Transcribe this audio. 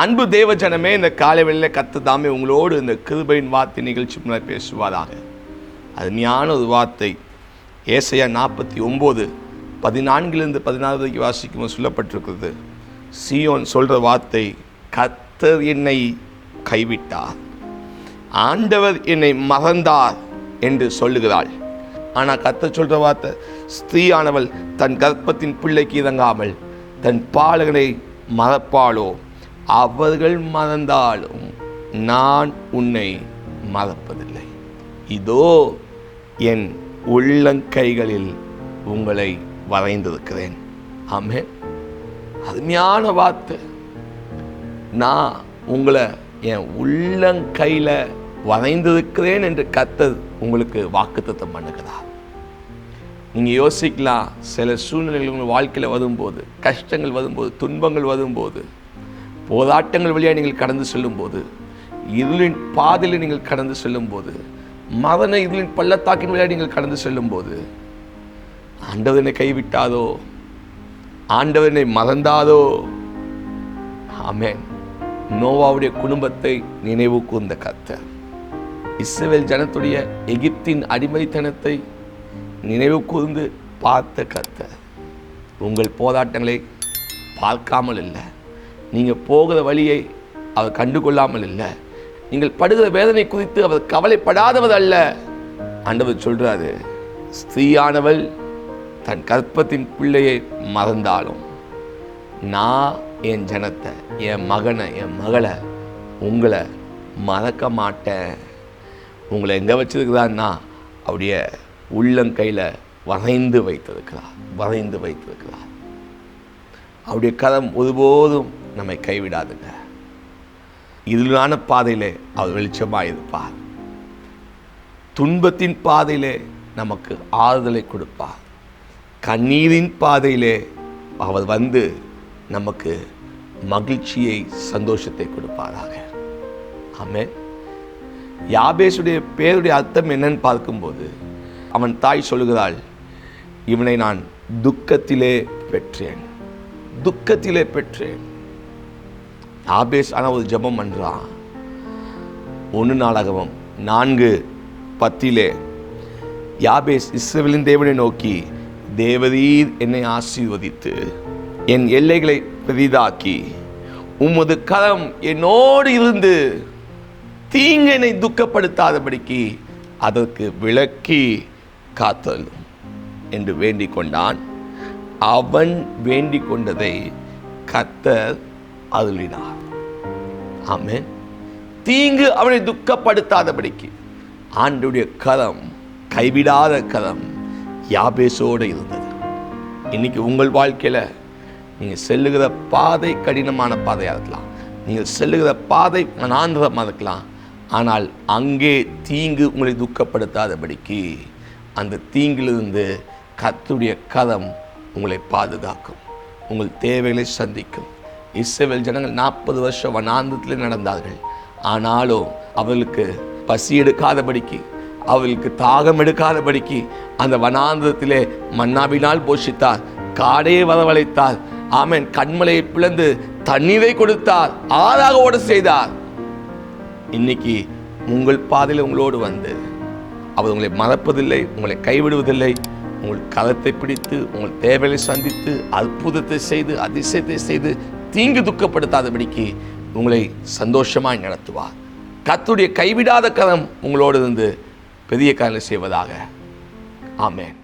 அன்பு தேவ ஜனமே இந்த காலை வெளியில் கத்து தாமே உங்களோடு இந்த கிருபையின் வார்த்தை நிகழ்ச்சி முன்னாடி பேசுவாராக. அருமையான ஒரு வார்த்தை. ஏசையா நாற்பத்தி ஒம்பது பதினான்கிலிருந்து பதினாறு வரைக்கும் வாசிக்கும் சொல்லப்பட்டிருக்கிறது. சியோன் சொல்கிற வார்த்தை கத்தர் என்னை கைவிட்டார். ஆண்டவர் என்னை மறந்தார் என்று சொல்லுகிறாள். ஆனால் கத்த சொல்கிற வார்த்தை ஸ்திரீயானவள் தன் கர்ப்பத்தின் பிள்ளைக்கு இறங்காமல் தன் பாலகனை மறப்பாளோ? அவர்கள் மறந்தாலும் நான் உன்னை மறப்பதில்லை. இதோ என் உள்ளங்கைகளில் உங்களை வரைந்திருக்கிறேன். ஆமே அருமையான வார்த்தை. நான் உங்களை என் உள்ளங்கையில் வரைந்திருக்கிறேன் என்று கத்தர் உங்களுக்கு வாக்குத்தத்தம் பண்ணுகிறார். நீங்கள் யோசிக்கலாம் சில சூழ்நிலைகள் உங்கள் வாழ்க்கையில் வரும்போது கஷ்டங்கள் வரும்போது துன்பங்கள் வரும்போது போராட்டங்கள் வழியாக நீங்கள் கடந்து செல்லும்போது இருளின் பாதையில் நீங்கள் கடந்து செல்லும்போது மரண இருளின் பள்ளத்தாக்கின் வழியாக நீங்கள் கடந்து செல்லும்போது ஆண்டவனை கைவிட்டாதோ ஆண்டவனை மறந்தாதோ ஆமேன். நோவாவுடைய குடும்பத்தை நினைவு கூர்ந்த கர்த்தர். இஸ்ரேல் ஜனத்துடைய எகிப்தின் அடிமைத்தனத்தை நினைவு கூர்ந்து பார்த்த கர்த்தர். உங்கள் போராட்டங்களை பார்க்காமல் இல்லை. நீங்கள் போகிற வழியை அவர் கண்டுகொள்ளாமல் இல்லை. நீங்கள் படுகிற வேதனை குறித்து அவர் கவலைப்படாதவர் அல்ல. ஆண்டவர் சொல்கிறாரு ஸ்திரீயானவள் தன் கற்பத்தின் பிள்ளையை மறந்தாலும் நான் என் ஜனத்தை என் மகனை என் மகளை உங்களை மறக்க மாட்டேன். உங்களை எங்கே வச்சிருக்கிறான்னா அவருடைய உள்ளங்கையில் வரைந்து வைத்திருக்கிறார் வரைந்து வைத்திருக்கிறார். அவருடைய கரம் ஒருபோதும் நம்மை கைவிடாதுங்க. இருளான பாதையிலே அவர் வெளிச்சமாக இருப்பார் துன்பத்தின் பாதையிலே நமக்கு ஆறுதலை கொடுப்பார். கண்ணீரின் பாதையிலே அவர் வந்து நமக்கு மகிழ்ச்சியை சந்தோஷத்தை கொடுப்பாராக. ஆமே யாபேசுடைய பேருடைய அர்த்தம் என்னன்னு பார்க்கும்போது அவன் தாய் சொல்லுகிறாள் இவனை நான் துக்கத்திலே பெற்றேன். துக்கத்திலே பெற்றேன். ஆபேஸான ஆனால் ஒரு ஜெபம் பண்ணுறான் ஒன்று நாளாகவும். நான்கு பத்திலே. யாபேஸ் இஸ்ரவேலின் தேவனை நோக்கி தேவரீர் என்னை ஆசீர்வதித்து என் எல்லைகளை பெரிதாக்கி உமது கரம் என்னோடு இருந்து தீங்கனை துக்கப்படுத்தாதபடிக்கு அதற்கு விளக்கி காத்தல் என்று வேண்டிக் கொண்டான் அவன் வேண்டிக் கொண்டதை கத்தர் அருளினார். ஆமே தீங்கு அவனை துக்கப்படுத்தாதபடிக்கு. ஆண்டுடைய கரம் கைவிடாத கரம் யாபேசோடு இருந்தது. இன்னைக்கு உங்கள் வாழ்க்கையில் நீங்கள் செல்லுகிற பாதை கடினமான பாதையாக இருக்கலாம். நீங்கள் செல்லுகிற பாதை மனாந்திரமாக இருக்கலாம். ஆனால் அங்கே தீங்கு உங்களை துக்கப்படுத்தாதபடிக்கு அந்த தீங்கிலிருந்து கத்துடைய கரம் உங்களை பாதுகாக்கும். உங்கள் தேவைகளை சந்திக்கும். இஸ்ரேல் ஜனங்கள் நாற்பது வருஷம் வனாந்தத்தில் நடந்தார்கள். ஆனாலும் அவர்களுக்கு பசி எடுக்காதபடிக்கு அவளுக்கு தாகம் எடுக்காதபடிக்கு அந்த வனாந்தத்திலே மன்னாவினால் போஷித்தார் காடையை வரவழைத்தார். ஆமேன் கண்மலையை பிளந்து தண்ணீரை கொடுத்தார் ஆறாக ஓட செய்தார். இன்னைக்கு உங்கள் பாதையில் உங்களோடு வந்து அவர் உங்களை மறப்பதில்லை உங்களை கைவிடுவதில்லை. உங்கள் கரத்தை பிடித்து உங்கள் தேவையை சந்தித்து அற்புதத்தை செய்து அதிசயத்தை செய்து தீங்கு துக்கப்படுத்தாதபடிக்கு உங்களை சந்தோஷமாய் நடத்துவார். கத்துடைய கைவிடாத கரம் உங்களோடு இருந்து பெரிய காரியம் செய்வதாக. ஆமேன்.